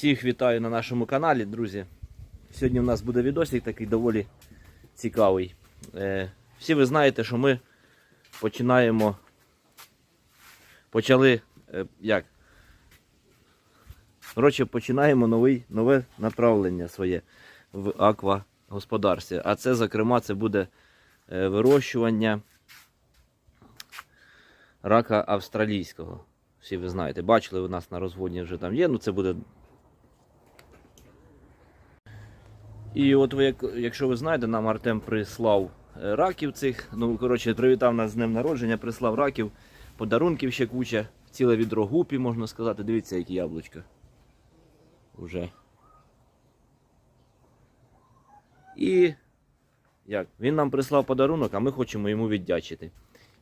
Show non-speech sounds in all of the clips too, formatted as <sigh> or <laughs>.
Всіх вітаю на нашому каналі, друзі. Сьогодні у нас буде відосик такий доволі цікавий. Е, всі ви знаєте, що ми починаємо. Почали. Е, як? Коротше, починаємо новий, нове направлення своє в аквагосподарстві. А це, зокрема, це буде е, вирощування рака австралійського. Всі ви знаєте, бачили, у нас на розводні вже там є. Ну це буде І от ви, якщо ви знаєте, нам Артем прислав е, раків цих. Ну, коротше, привітав нас з днем народження, прислав раків, подарунків ще куча, ціле відро гупі, можна сказати. Дивіться, які яблучка. Уже. І як? Він нам прислав подарунок, а ми хочемо йому віддячити.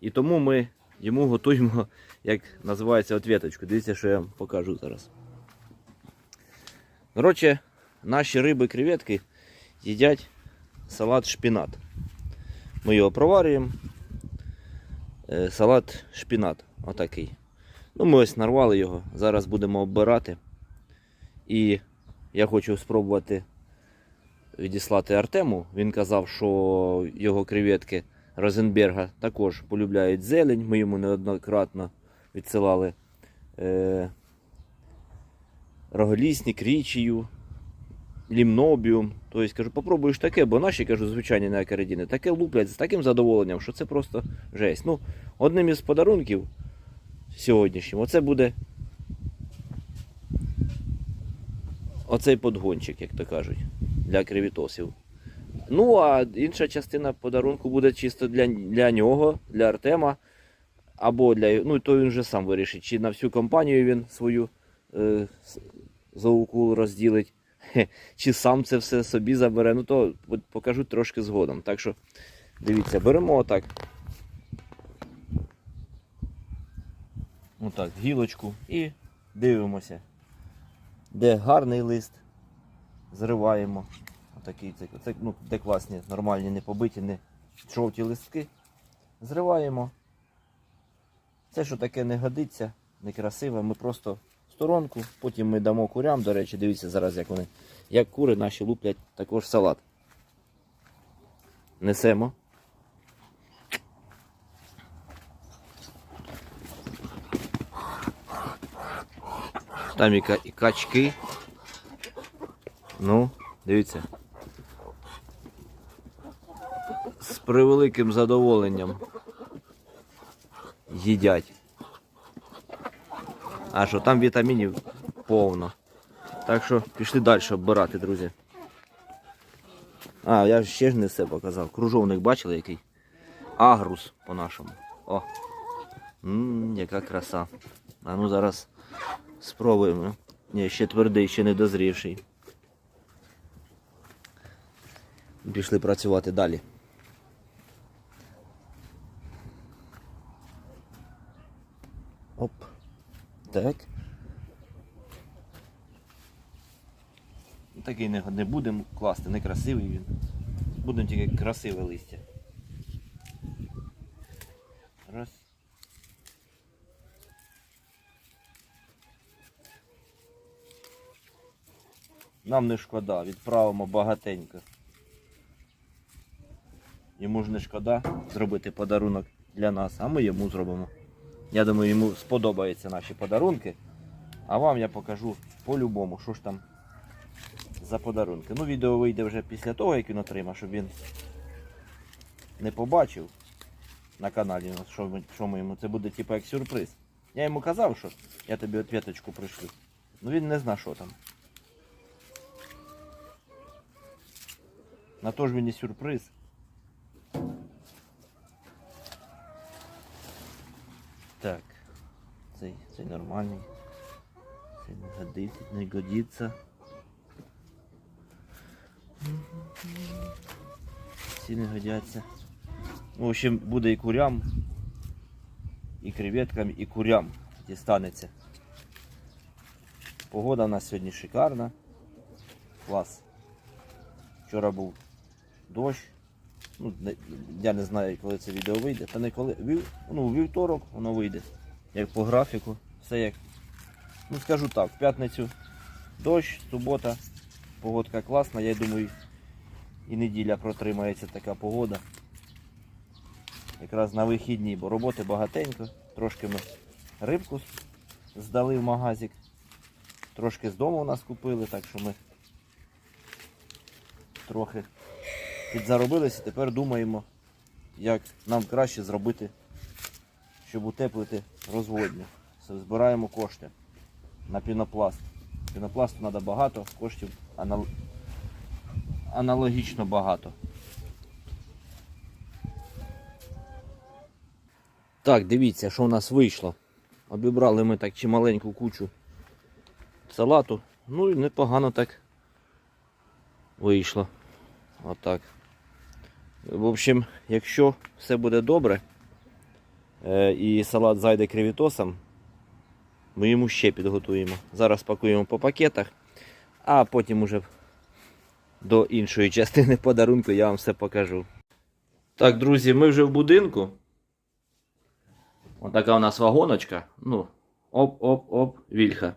І тому ми йому готуємо, як називається, ответочку. Дивіться, що я вам покажу зараз. Коротше, наші риби креветки їдять салат шпінат. Ми його проварюємо. Е, Салат шпінат. Отакий. Ну, ми ось нарвали його. Зараз будемо оббирати. І я хочу спробувати відіслати Артему. Він казав, що його креветки Розенберга також полюбляють зелень. Ми йому неоднократно відсилали е, роголісник, річію, лімнобіум. Тобто, кажу, попробуєш таке, бо наші, кажу, звичайні на акаредіни, таке луплять з таким задоволенням, що це просто жесть. Ну, одним із подарунків сьогоднішнім, оце буде оцей подгончик, як то кажуть, для кривітосів. Ну, а інша частина подарунку буде чисто для, для нього, для Артема. Або для. Ну, то він вже сам вирішить, чи на всю компанію він свою е, заукул розділить, <laughs> чи сам це все собі забере. Ну, то покажу трошки згодом. Так що, дивіться, беремо отак. Отак, гілочку і дивимося. Де гарний лист, зриваємо. Отакий, це, ну, де класні, нормальні, не побиті, не жовті листки. Зриваємо. Це, що таке не годиться, некрасиве, ми просто сторонку, потім ми дамо курям, до речі, дивіться зараз, як вони, як кури наші луплять також салат. Несемо. Там і, і качки. Ну, дивіться. З превеликим задоволенням їдять. А що там вітамінів повно. Так що пішли далі оббирати, друзі. А, я ще ж не все показав. Кружовник бачили який? Агрус по-нашому. О! Ммм, яка краса. А ну зараз спробуємо. Ні, ще твердий, ще не дозрівший. Пішли працювати далі. Так. Такий не, не будемо класти, не красивий він. Будемо тільки красиве листя. Раз. Нам не шкода, відправимо багатенько. Йому ж не шкода зробити подарунок для нас, а ми йому зробимо. Я думаю, йому сподобаються наші подарунки. А вам я покажу по-любому, що ж там за подарунки. Ну, відео вийде вже після того, як він отримав, щоб він не побачив на каналі, що ми, що ми йому. Це буде типу як сюрприз. Я йому казав, що я тобі ответочку пришлю. Ну він не зна, що там. На то ж мені сюрприз. Так. Цей, цей нормальний. Цей не годиться, не годиться. Ці не годяться. В общем, буде і курям, і креветкам, і курям дістанеться. Погода у нас сьогодні шикарна. Клас. Вчора був дощ. Ну, я не знаю, коли це відео вийде. Та не коли. Ну, вівторок воно вийде. Як по графіку. Все як. Ну скажу так, в п'ятницю дощ, субота, погодка класна, я думаю, і неділя протримається така погода. Якраз на вихідні, бо роботи багатенько. Трошки ми рибку здали в магазик. Трошки з дому у нас купили, так що ми трохи підзаробилися. Тепер думаємо, як нам краще зробити, щоб утеплити розводню. Збираємо кошти на пінопласт. Пінопласту треба багато, коштів анал... аналогічно багато. Так, дивіться, що у нас вийшло. Обібрали ми так чималеньку кучу салату. Ну і непогано так вийшло. Отак. В общем, якщо все буде добре е, і салат зайде кривітосом, ми йому ще підготуємо. Зараз пакуємо по пакетах, а потім уже до іншої частини <laughs> подарунку я вам все покажу. Так, друзі, ми вже в будинку. Отака у нас вагоночка. Ну, оп-оп-оп, вільха.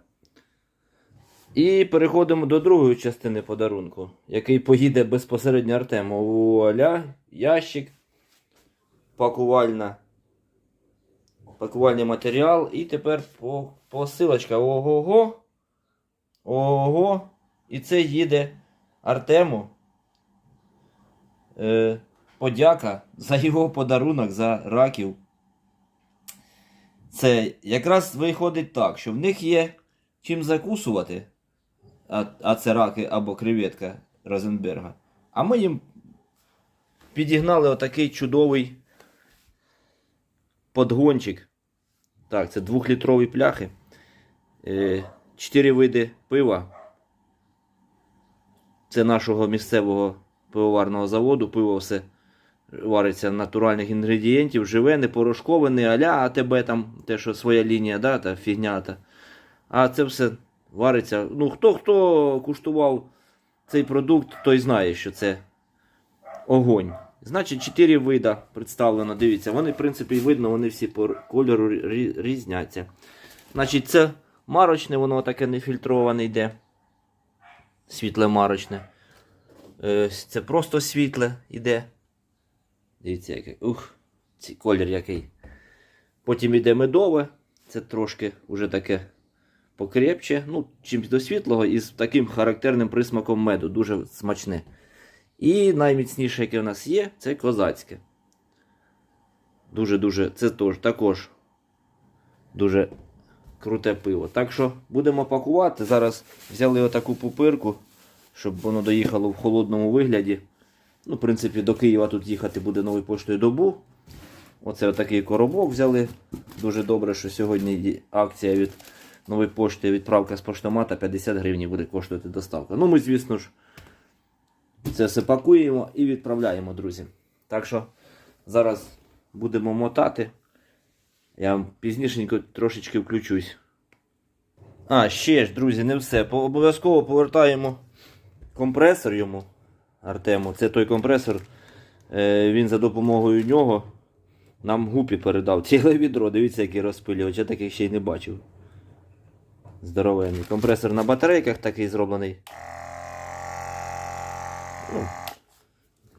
І переходимо до другої частини подарунку, який поїде безпосередньо Артему. Вуаля, ящик, пакувальна, пакувальний матеріал. І тепер по, посилочка. Ого-го. Ого. І це їде Артему. Е, подяка за його подарунок за раків. Це якраз виходить так, що в них є чим закусувати, а, це раки або креветка Розенберга. А ми їм підігнали отакий чудовий подгончик. Так, це двохлітрові пляхи. Е, Чотири види пива. Це нашого місцевого пивоварного заводу. Пиво все вариться натуральних інгредієнтів, живе, не порошкове, не аля, а тебе там, те, що своя лінія, да, та фігня. Та. А це все вариться. Ну, хто хто куштував цей продукт, той знає, що це огонь. Значить, 4 вида представлено. Дивіться, вони, в принципі, видно, вони всі по кольору різняться. Значить, це марочне, воно таке нефільтроване йде. Світле марочне. Е, Це просто світле йде. Дивіться, який. Ух, цей колір який. Потім йде медове. Це трошки вже таке покрепче. Ну, чимсь до світлого і з таким характерним присмаком меду. Дуже смачне. І найміцніше, яке у нас є, це козацьке. Дуже-дуже, це також дуже круте пиво. Так що будемо пакувати. Зараз взяли отаку пупирку, щоб воно доїхало в холодному вигляді. Ну, в принципі, до Києва тут їхати буде новою поштою добу. Оце отакий коробок взяли. Дуже добре, що сьогодні акція від нової пошти, відправка з поштомата 50 гривень буде коштувати доставка. Ну, ми, звісно ж, це все пакуємо і відправляємо, друзі. Так що зараз будемо мотати. Я вам пізнішенько трошечки включусь. А, ще ж, друзі, не все. Обов'язково повертаємо компресор йому. Артему. Це той компресор. Е, він за допомогою нього нам гупі передав. Ціле відро, дивіться, який розпилювач. Я таких ще й не бачив. Здоровенний. Компресор на батарейках такий зроблений. Ну,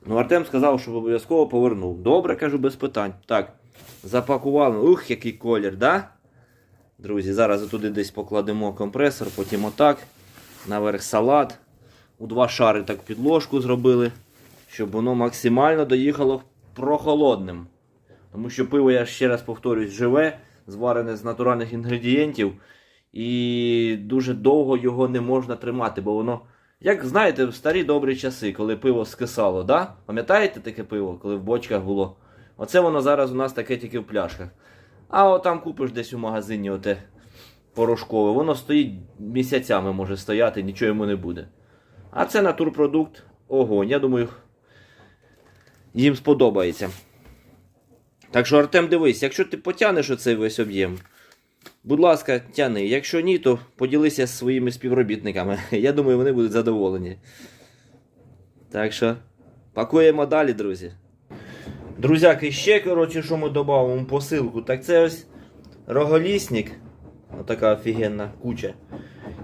ну Артем сказав, що обов'язково повернув. Добре, кажу, без питань. Так, запакували. Ух, який колір, да? Друзі, зараз туди десь покладемо компресор, потім отак. Наверх салат. У два шари так підложку зробили, щоб воно максимально доїхало прохолодним. Тому що пиво, я ще раз повторюсь, живе, зварене з натуральних інгредієнтів. І дуже довго його не можна тримати, бо воно, як знаєте, в старі добрі часи, коли пиво скисало, да? пам'ятаєте таке пиво, коли в бочках було? Оце воно зараз у нас таке тільки в пляшках. А от там купиш десь у магазині оте порошкове, воно стоїть місяцями може стояти, нічого йому не буде. А це натурпродукт огонь. Я думаю, їм сподобається. Так що, Артем, дивись, якщо ти потягнеш оцей весь об'єм, будь ласка, тяни. Якщо ні, то поділися своїми співробітниками. <laughs> Я думаю, вони будуть задоволені. Так що, пакуємо далі, друзі. Друзяки, ще, коротше, що ми додамо посилку, так це ось роголісник. Отака офігенна куча.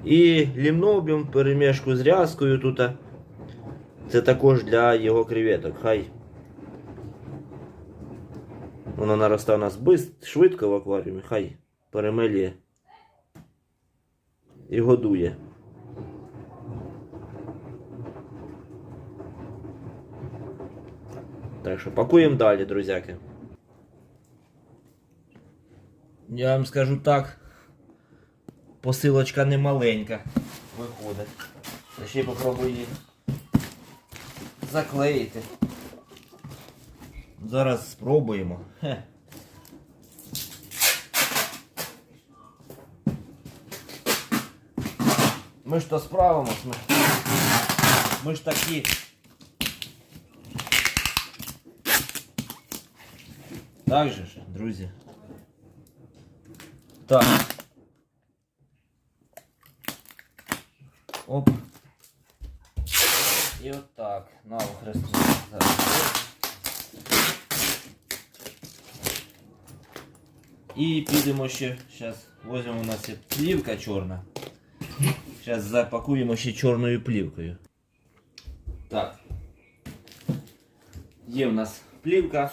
І лімнобіум перемішку з рязкою тут. Це також для його креветок. Хай воно наростає у нас швидко в акваріумі, хай перемелює і годує. Так що пакуємо далі, друзяки. Я вам скажу так. Посилочка не маленька виходить. Ще попробую її заклеїти. Зараз спробуємо. Хе. Ми ж то справимось. Ми, ми ж такі. Так же ж, друзі. Так. Оп. І отак. Навхрест. Зараз. І підемо ще, зараз візьмемо у нас є плівка чорна. Зараз запакуємо ще чорною плівкою. Так. Є в нас плівка.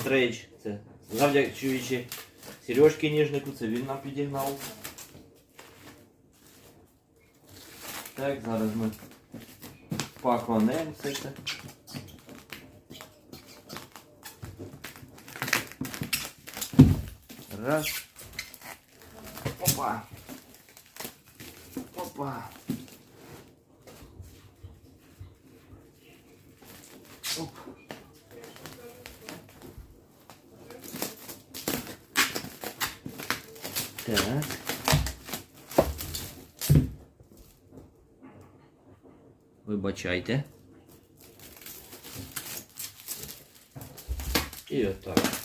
Стрейч. Це завдячуючи Сережки Ніжнику, це він нам підігнав. Так, зараз ми паконемо все це. Раз. Опа. Опа. Оп. Так. Вибачайте. І отак.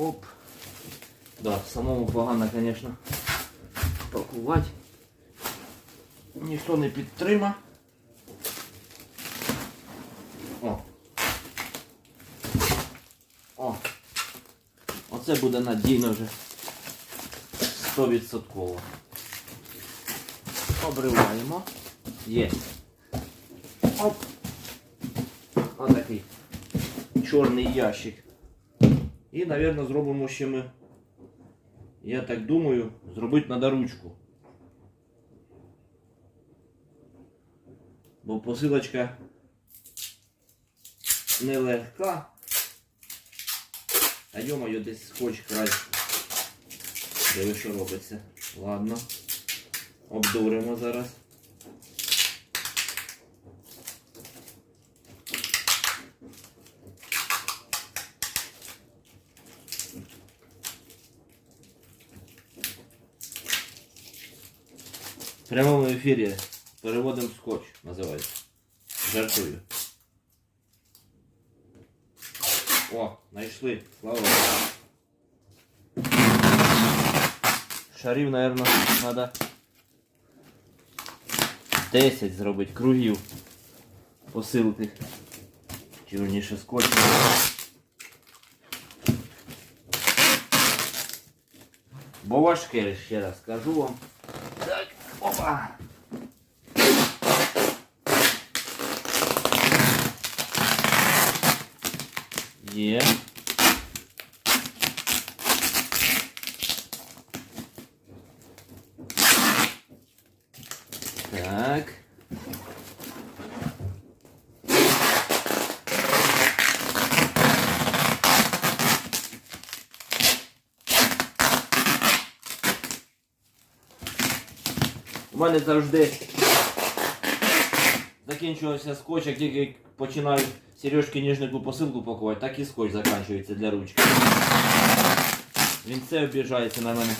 Оп. Да, самому погано, конечно, пакувати. Ніхто не підтрима. О. О. Оце буде надійно вже 100%. Обриваємо. Є. Оп. Отакий чорний ящик. І, мабуть, зробимо ще ми, я так думаю, зробити треба. Бо посилочка нелегка. А йомаю десь скотч край. Диви, що робиться. Ладно. Обдуримо зараз. В прямому ефірі переводимо скотч, називається. Жартую. О, знайшли. Слава Богу. Шарів, мабуть, треба 10 зробити кругів посилки. Чи скотч. Бо важке, ще раз скажу вам. Опа. Є. Так. У мене завжди закінчувався скотч, як тільки починаю Сережки ніжнику посилку пакувати, так і скотч закінчується для ручки. Він все обіжається на мене.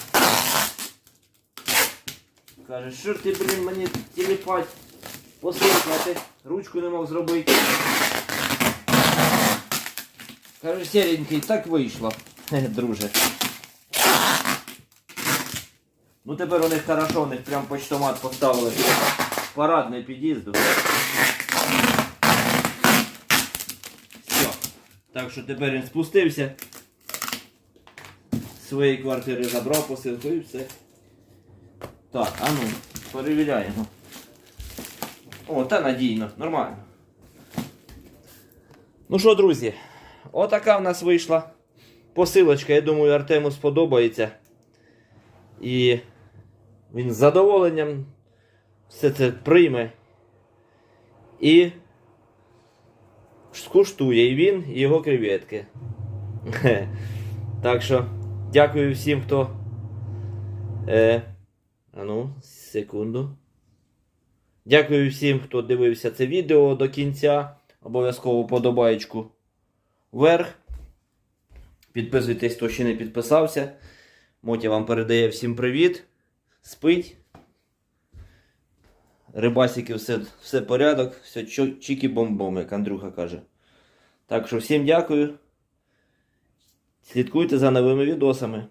Каже, що ти, блін, мені тіліпать посилку, а ти ручку не мог зробити. Каже, серенький, так вийшло. <laughs> Друже. Ну тепер у них хорошо, у них прям почтомат поставили. Парадний під'їзду. Так що тепер він спустився. Своєї квартири забрав посилку і все. Так, а ну, перевіряємо. О, та надійно, нормально. Ну що, друзі, отака в нас вийшла посилочка. Я думаю, Артему сподобається. І він з задоволенням все це прийме. І скуштує і він, і його креветки. <laughs> Так що, дякую всім, хто. Е, а ну, секунду. Дякую всім, хто дивився це відео до кінця. Обов'язково подобаєчку вверх. Підписуйтесь, хто ще не підписався. Мотя вам передає всім привіт. Спить. Рибасики, все, все порядок, все чо- чікі-бомбом, як Андрюха каже. Так що всім дякую. Слідкуйте за новими відосами.